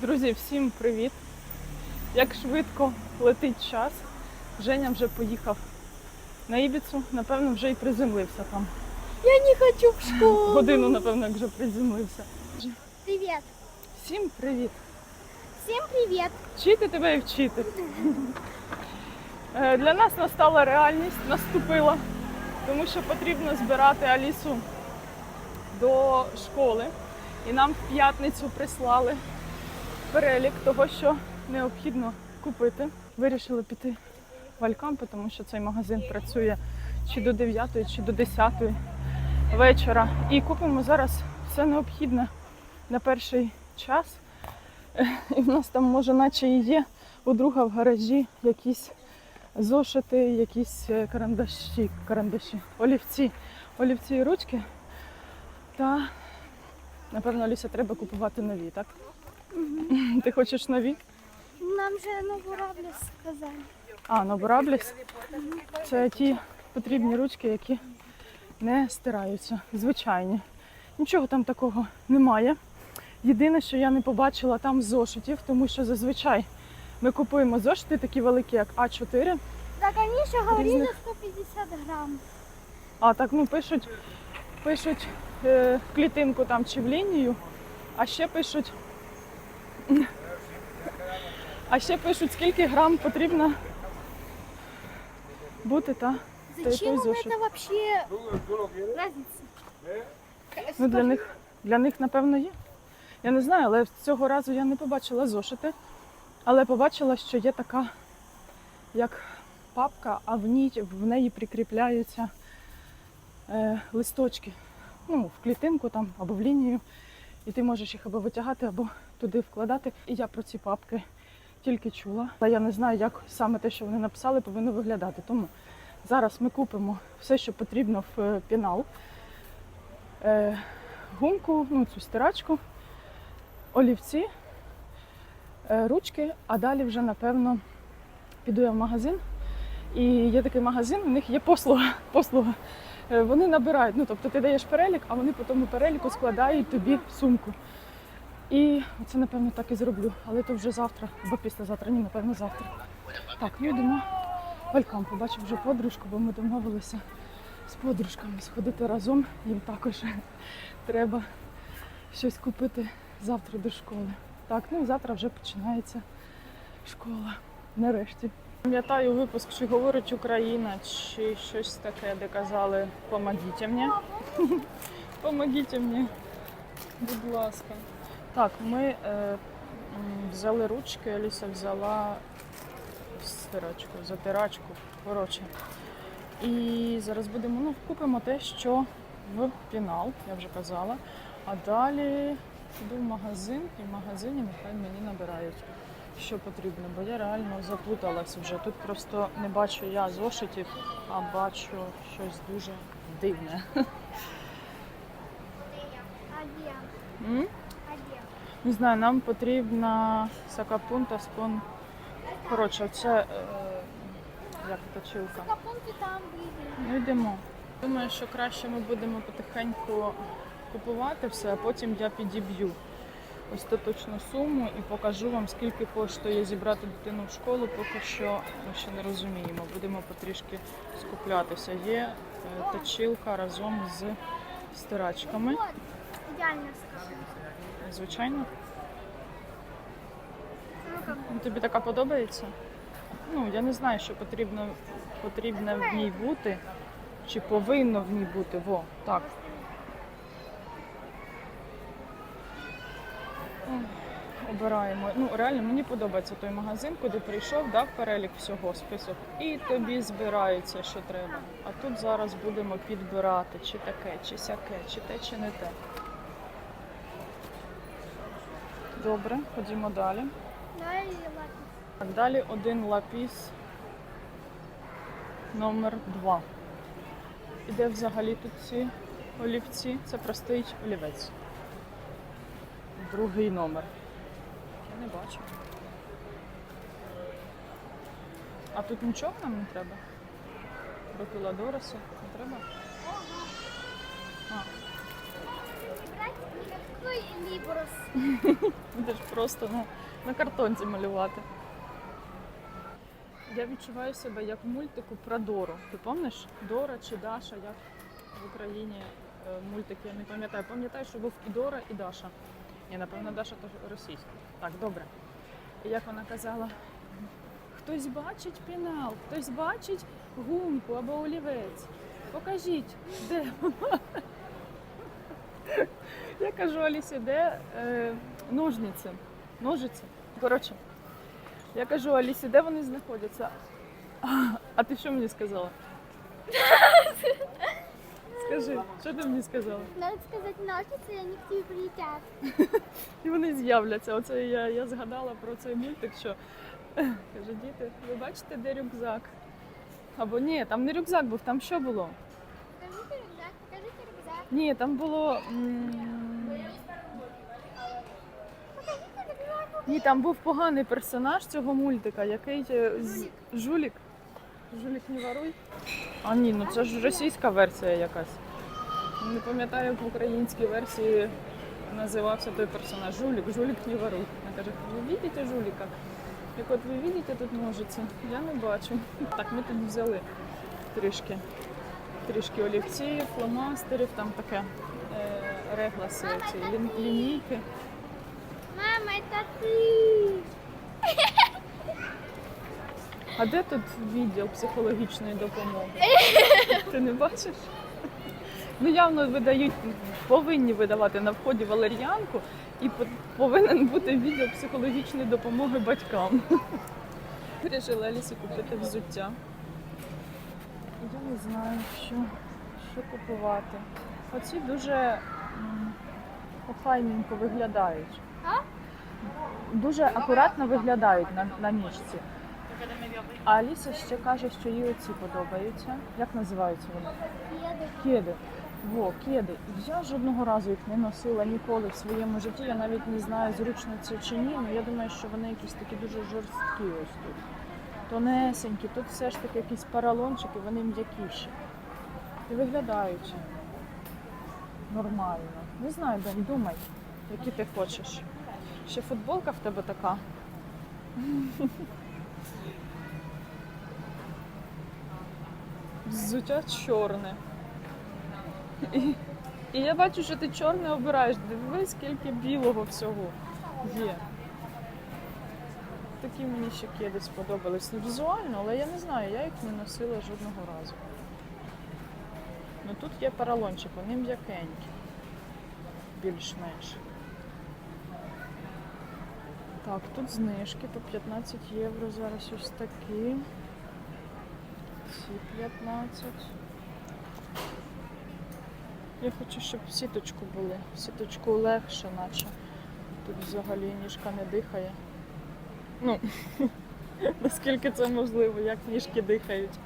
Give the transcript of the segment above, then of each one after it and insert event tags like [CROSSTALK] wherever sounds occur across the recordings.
Друзі, всім привіт! Як швидко летить час. Женя вже поїхав на Ібіцу, напевно, вже і приземлився там. Я не хочу в [LAUGHS] школу. Годину, напевно, як вже приземлився. Привет. Всім привіт! Всем привет. Вчити тебе і вчити. Е, Для нас настала реальність, наступила, тому що потрібно збирати Алісу до школи. І нам в п'ятницю прислали перелік того, що необхідно купити. Вирішили піти в Алькампи, тому що цей магазин працює чи до 9, чи до 10 вечора. І купимо зараз все необхідне на перший час. І в нас там, може, наче і є у друга в гаражі якісь зошити, якісь е, карандаші, карандаші, олівці, олівці і ручки. Та, напевно, Аліся, треба купувати нові, так? [LAUGHS] Ти хочеш нові? Нам же новораблю сказали. А, Ноборабліс. Це ті потрібні ручки, які не стираються. Звичайні. Нічого там такого немає. Єдине, що я не побачила там зошитів, тому що зазвичай ми купуємо зошити такі великі, як А4. Так еще говорили Різних. 150 грамм. А так ну пишуть, пишуть е, в клітинку там чи в лінію, а ще пишуть. А ще пишуть, скільки грам потрібно бути та Зачем вам это вообще разница? Ну, для них, для них, напевно, є. Я не знаю, але цього разу я не побачила зошити. Але побачила, що є така, як папка, а в ній в неї прикріпляються е, листочки. Ну, в клітинку там або в лінію. І ти можеш їх або витягати, або туди вкладати. І я про ці папки тільки чула. Але я не знаю, як саме те, що вони написали, повинно виглядати. Тому зараз ми купимо все, що потрібно в е, пінал. Е, гумку, ну, цю стирачку, олівці, е, ручки, а далі вже, напевно, піду я в магазин. І є такий магазин, у них є послуга. [LAUGHS] послуга. Вони набирають, ну тобто ти даєш перелік, а вони по тому переліку складають тобі сумку. І це, напевно, так і зроблю. Але то вже завтра, або післязавтра, ні, напевно, завтра. Так, ну йдемо. Велькам, побачив вже подружку, бо ми домовилися з подружками сходити разом. Їм також [LAUGHS] треба щось купити завтра до школи. Так, ну і завтра вже починається школа. Нарешті. Пам'ятаю випуск, чи говорить Україна, чи щось таке, де казали Помогіть мені. [LAUGHS] Помогіть мені, будь ласка. Так, ми е, взяли ручки, Аліса взяла стирачку, затирачку. Коротше. І зараз будемо, ну, купимо те, що в пінал, я вже казала. А далі піду в магазин і в магазині нехай мені набирають, що потрібно, бо я реально заплуталась вже. Тут просто не бачу я зошитів, а бачу щось дуже дивне. М? Не знаю, нам потрібна сакапунта спон. Коротше, це е, як точилка. Капунки там были. Ну йдемо. Думаю, що краще ми будемо потихеньку купувати все, а потім я підіб'ю остаточну суму і покажу вам, скільки коштує зібрати дитину в школу. Поки що ми ще не розуміємо. Будемо потрішки скуплятися. Є е, точилка разом з стирачками. Вот. Идеально сказано. Звичайно. Ну Тобі така подобається? Ну, я не знаю, що потрібно, потрібно в ній бути, чи повинно в ній бути. Во, так. Обираємо. Ну, реально, мені подобається той магазин, куди прийшов, дав перелік всього, список, і тобі збирається, що треба. А тут зараз будемо підбирати, чи таке, чи сяке, чи те, чи не те. Добре, ходімо далі. Давай лапис. Так, далі один лапіс номер 2. І де взагалі тут ці олівці? Це простий олівець. Другий номер. Я не бачу. А тут нічого нам не треба? До Піладорису не треба? А, Брать Никакой Либрус. Будеш просто на, на картонці малювати. Я відчуваю себе як в мультику про Дору. Ти пам'ятаєш? Дора чи Даша, як в Україні е, мультики, я не пам'ятаю. Пам'ятаю, що був і Дора, і Даша. Ні, напевно, Даша то російська. Так, добре. І як вона казала, хтось бачить пінал, хтось бачить гумку або олівець. Покажіть, де вона. Я кажу Алісі, де е, ножниці? Ножиці. Коротше, я кажу Алісі, де вони знаходяться? А, [LAUGHS] а ти що мені сказала? Скажи, що ти мені сказала? Надо сказать ножницы, и они к тебе прилетят. [LAUGHS] І вони з'являться. Оце я, я згадала про цей мультик, що [LAUGHS] каже, діти, ви бачите, де рюкзак? Або ні, там не рюкзак був, там що було? Покажите рюкзак, покажите рюкзак. Ні, там було. м, Покажите рюкзак. Ні, там був поганий персонаж цього мультика, який е, з... жулік. Жулік не воруй. А ні, ну це ж російська версія якась. Не пам'ятаю, як в українській версії називався той персонаж. Жулік, жулік не воруй. Вона каже, ви бачите жуліка? Як от ви бачите тут ножиці? Я не бачу. Так, ми тут взяли трішки. Трішки олівців, фломастерів, там таке е, регласи, ці лін- лінійки. Это ты. [LAUGHS] А де тут відділ психологічної допомоги? Ти не бачиш? Ну явно видають, повинні видавати на вході валер'янку і повинен бути відділ психологічної допомоги батькам. Вирішила Алісі купити взуття. Я не знаю, що, що купувати. Оці дуже м, охайненько виглядають. А? Дуже акуратно виглядають на, на ніжці. А Аліса ще каже, що їй оці подобаються. Як називаються вони? Кеди. Во, кеди. Я жодного разу їх не носила ніколи в своєму житті. Я навіть не знаю, зручно це чи ні. але я думаю, що вони якісь такі дуже жорсткі ось тут. Тонесенькі, тут все ж таки якісь паралончики, вони м'якіші. І виглядають нормально. Не знаю, Дань, думай, які ти хочеш. Ще футболка в тебе така. Взуття чорне. І, і я бачу, що ти чорне обираєш. Дивись, скільки білого всього є. Такі мені ще кеди сподобались. Ну, візуально, але я не знаю, я їх не носила жодного разу. Ну тут є поролончик, вони м'якенькі. Більш-менш. Так, тут знижки по 15 євро. Зараз ось такі. Ці 15. Я хочу, щоб в сіточку були. В сіточку легше, наче. Тут взагалі ніжка не дихає. Ну, [LAUGHS] наскільки це можливо, як ніжки дихають.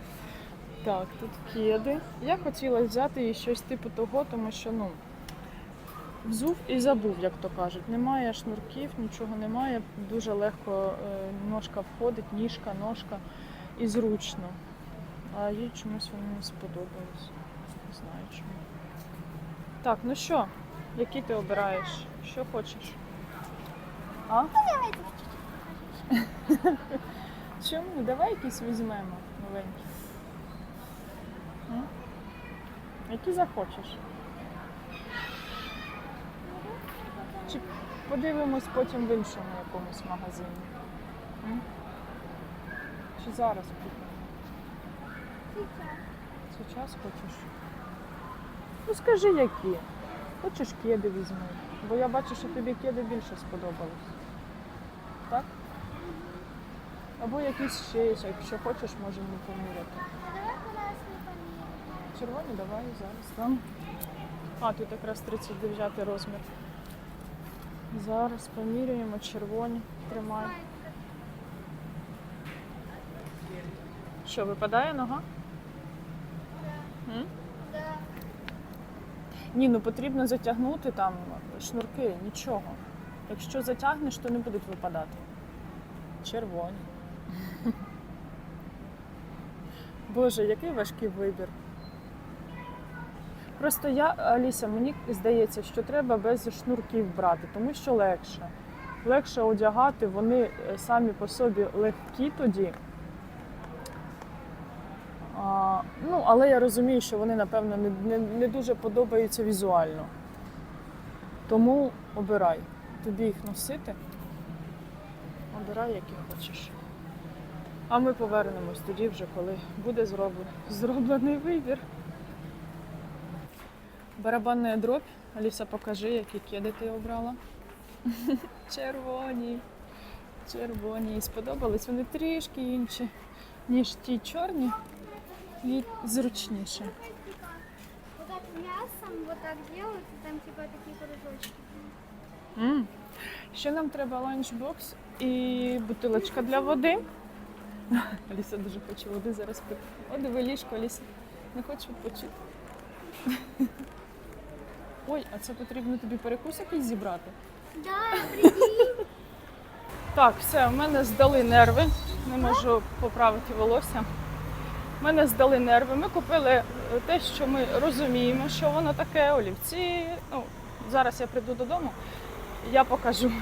Так, тут кеди. Я хотіла взяти і щось типу того, тому що, ну, взув і забув, як то кажуть. Немає шнурків, нічого немає. Дуже легко е, ножка входить, ніжка, ножка і зручно. А їй чомусь вони не сподобались. Не знаю чому. Так, ну що, які ти обираєш? Що хочеш? А? [LAUGHS] Чому? Давай якісь візьмемо новенькі. Які захочеш? Чи подивимось потім в іншому якомусь магазині? М? Чи зараз? Сейчас. Сейчас хочеш? Ну скажи які. Хочеш кеди візьми. Бо я бачу, що тобі кеди більше сподобались. Так? Або якісь ще, якщо хочеш, можемо поміряти. Червоні давай зараз. Там. А, тут якраз 39 розмір. Зараз поміряємо червоні. Тримай. Що, випадає нога? М? Ні, ну потрібно затягнути там шнурки, нічого. Якщо затягнеш, то не будуть випадати. Червоні. [LAUGHS] Боже, який важкий вибір. Просто я, Аліса, мені здається, що треба без шнурків брати, тому що легше. Легше одягати, вони е, самі по собі легкі тоді. А, ну, але я розумію, що вони, напевно, не, не, не дуже подобаються візуально. Тому обирай. Тобі їх носити. Обирай, які хочеш. А ми повернемось тоді вже, коли буде зроблений, зроблений вибір. Барабанна дробь. Аліса, покажи, які кеди ти обрала. [LAUGHS] Червоні. Червоні. І сподобались вони трішки інші, ніж ті чорні і зручніше. Вот так мясом вот так делают, там типа такие кружочки. Ще нам треба ланчбокс і бутилочка для води. [LAUGHS] Аліса дуже хоче води зараз пити. О, диви ліжко, Аліса. Не хочеш відпочити. [LAUGHS] Ой, а це потрібно тобі перекус якийсь зібрати. Да, прикинь. [LAUGHS] Так, все, в мене здали нерви. Не можу поправити волосся. В мене здали нерви. Ми купили е, те, що ми розуміємо, що воно таке, олівці. Ну, зараз я прийду додому, я покажу.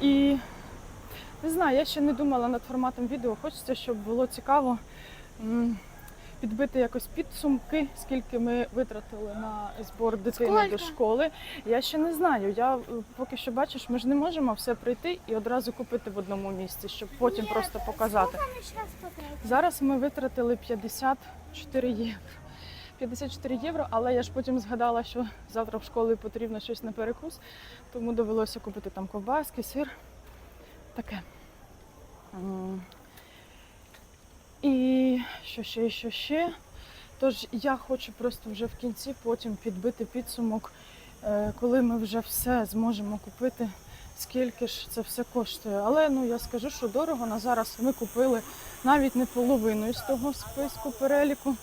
І не знаю, я ще не думала над форматом відео. Хочеться, щоб було цікаво підбити якось підсумки, скільки ми витратили на збор дитини до школи. Я ще не знаю. Я е, поки що бачиш, ми ж не можемо все прийти і одразу купити в одному місці, щоб потім Нет, просто показати. Сколько? Зараз ми витратили 54 євро. 54 євро, але я ж потім згадала, що завтра в школі потрібно щось на перекус, тому довелося купити там ковбаски, сир. Таке. Що ще, що ще. Тож я хочу просто вже в кінці потім підбити підсумок, е, коли ми вже все зможемо купити, скільки ж це все коштує. Але ну я скажу, що дорого на зараз ми купили навіть не половину із того списку переліку.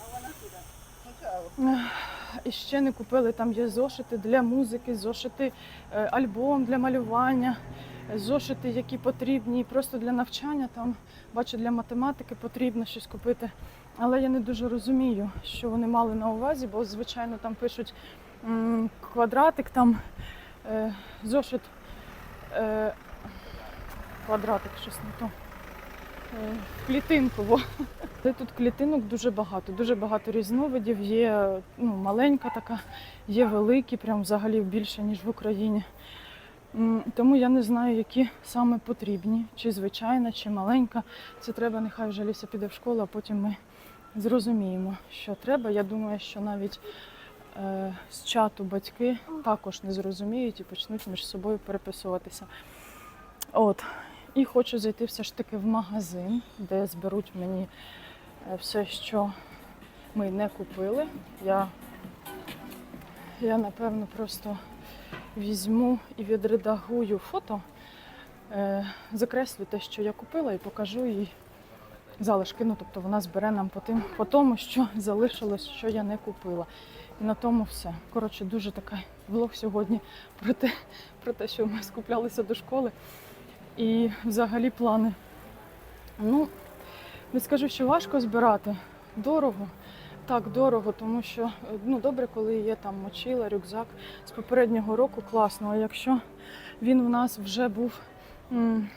І ще не купили, там є зошити для музики, зошити, е, альбом для малювання, зошити, які потрібні просто для навчання. Там бачу, для математики потрібно щось купити. Але я не дуже розумію, що вони мали на увазі, бо звичайно там пишуть квадратик, там е, зошит, е, квадратик, щось не то. Е, клітинку. Во. Тут клітинок дуже багато, дуже багато різновидів. Є ну, маленька така, є великі, прям взагалі більше, ніж в Україні. Тому я не знаю, які саме потрібні, чи звичайна, чи маленька. Це треба, нехай вже Ліся піде в школу, а потім ми зрозуміємо, що треба. Я думаю, що навіть е, з чату батьки також не зрозуміють і почнуть між собою переписуватися. От. І хочу зайти все ж таки в магазин, де зберуть мені е, все, що ми не купили. Я, я напевно, просто візьму і відредагую фото, е, закреслю те, що я купила, і покажу їй залишки. Ну, тобто вона збере нам по, тим, по тому, що [LAUGHS] залишилось, що я не купила. І на тому все. Коротше, дуже такий влог сьогодні про те, про те, що ми скуплялися до школи. І взагалі плани. Ну, не скажу, що важко збирати. Дорого. Так, дорого, тому що ну, добре, коли є там мочила, рюкзак з попереднього року класно. А якщо він в нас вже був,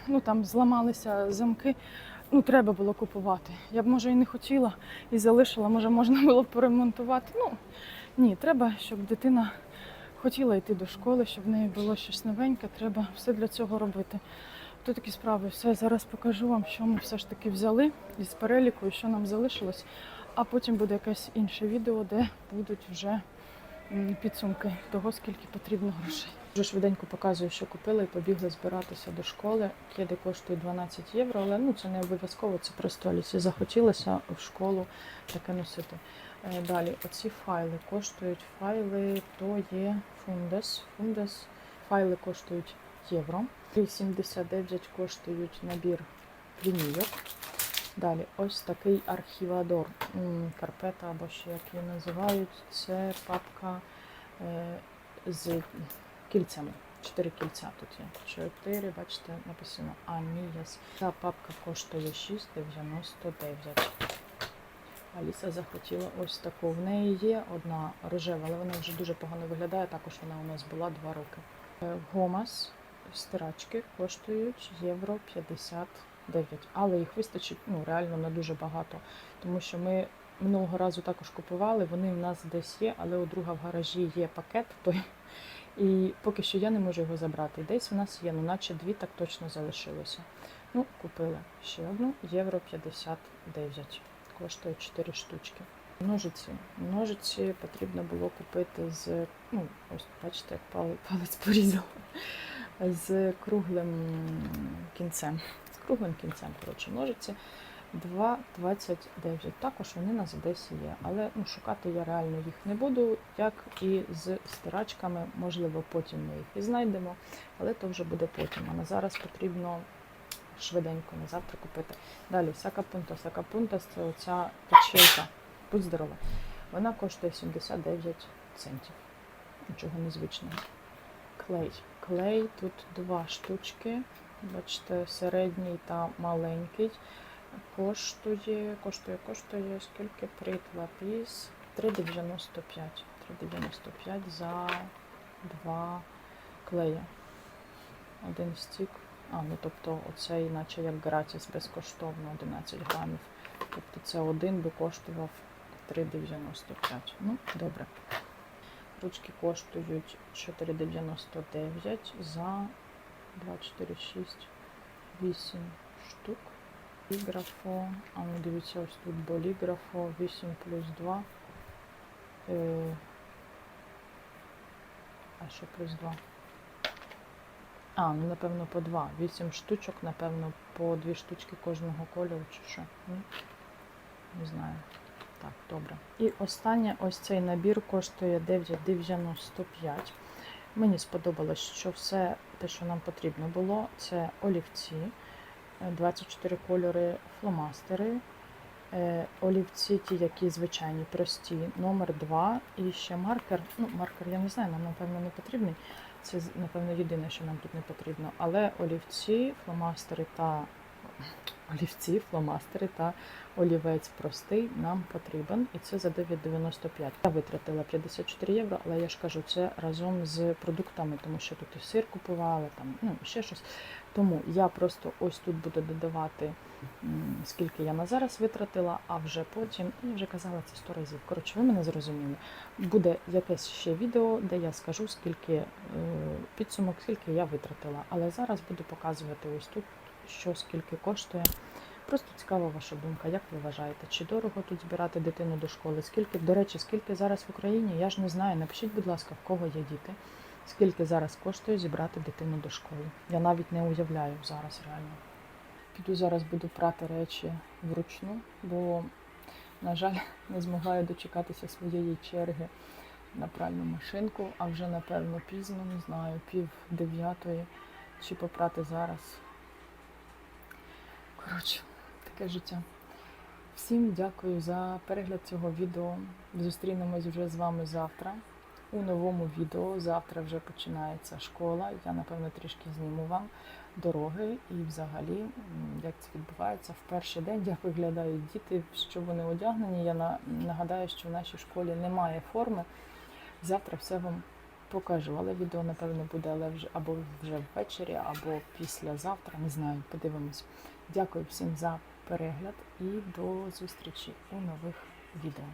ну там зламалися замки, ну треба було купувати. Я б може і не хотіла і залишила, може можна було б поремонтувати. Ну ні, треба, щоб дитина хотіла йти до школи, щоб в неї було щось новеньке, треба все для цього робити. То такі справи. Все, зараз покажу вам, що ми все ж таки взяли із переліку і що нам залишилось. А потім буде якесь інше відео, де будуть вже підсумки того, скільки потрібно грошей. Дуже швиденько показую, що купила і побігли збиратися до школи. Кеди коштують 12 євро, але ну це не обов'язково, це просто Алісі захотілося в школу таке носити. Е, Далі, оці файли коштують файли, то є фундес. Фундес. Файли коштують євро. 3,79 коштують набір лінійок. Далі ось такий архівадор. Карпета або ще як її називають. Це папка е, з кільцями. Чотири кільця тут є. Чотири, бачите, написано Аміяс. Ця папка коштує 6,99. Аліса захотіла ось таку. В неї є одна рожева, але вона вже дуже погано виглядає. Також вона у нас була два роки. Е, Гомас стирачки коштують євро 59, але їх вистачить ну, реально на дуже багато. Тому що ми минулого разу також купували, вони в нас десь є, але у друга в гаражі є пакет той. І поки що я не можу його забрати. Десь в нас є, ну наче дві так точно залишилося. Ну, купила ще одну, євро 59. Коштує 4 штучки. Ножиці. Ножиці потрібно було купити з, ну, ось бачите, як палець порізала. З круглим кінцем. З круглим кінцем, коротше, ножиці. 2,29. Також вони на Одесі є. Але ну, шукати я реально їх не буду, як і з стирачками. Можливо, потім ми їх і знайдемо, але то вже буде потім. А на зараз потрібно швиденько на завтра купити. Далі сакапунта. Сакапунта це оця печейка. Будь здорова. Вона коштує 79 центів. Нічого незвичного. Клей. Клей тут два штучки. Бачите, середній та маленький. Коштує, коштує, коштує скільки притла піс? 3,95. 3,95 за два клея. Один стік. А, ну тобто оцей, наче як гратіс, безкоштовно 11 грамів. Тобто це один би коштував 3,95. Ну, добре. Ручки коштують 4,99 за 2, 4, 6, 8 штук. Боліграфо. А ну дивіться, ось тут боліграфо 8 плюс 2. Е, а що плюс 2? А, ну напевно по 2. 8 штучок, напевно, по 2 штучки кожного кольору чи що. Не знаю. Так, добре. І останнє, ось цей набір коштує 9,95. Мені сподобалось, що все те, що нам потрібно було, це олівці, е, 24 кольори фломастери, е, олівці, ті, які звичайні, прості, номер 2 і ще маркер. Ну, маркер, я не знаю, нам, напевно, не потрібний. Це, напевно, єдине, що нам тут не потрібно. Але олівці, фломастери та олівці, фломастери та олівець простий нам потрібен. І це за 9,95. Я витратила 54 євро, але я ж кажу, це разом з продуктами, тому що тут і сир купували, там, ну, ще щось. Тому я просто ось тут буду додавати, скільки я на зараз витратила, а вже потім, я вже казала це 100 разів. Коротше, ви мене зрозуміли. Буде якесь ще відео, де я скажу, скільки е, підсумок, скільки я витратила. Але зараз буду показувати ось тут, що скільки коштує. Просто цікава ваша думка, як ви вважаєте, чи дорого тут збирати дитину до школи? Скільки, до речі, скільки зараз в Україні? Я ж не знаю. Напишіть, будь ласка, в кого є діти. Скільки зараз коштує зібрати дитину до школи? Я навіть не уявляю зараз реально. Піду зараз буду прати речі вручну, бо, на жаль, [LAUGHS] не змогла я дочекатися своєї черги на пральну машинку, а вже напевно пізно, не знаю, пів дев'ятої, чи попрати зараз. Коротше, таке життя. Всім дякую за перегляд цього відео. Зустрінемось вже з вами завтра у новому відео. Завтра вже починається школа. Я, напевно, трішки зніму вам дороги і взагалі, як це відбувається в перший день, як виглядають діти, що вони одягнені. Я на- нагадаю, що в нашій школі немає форми. Завтра все вам покажу, але відео, напевно, буде але вже або вже ввечері, або післязавтра. Не знаю, подивимось. Дякую всім за перегляд і до зустрічі у нових відео.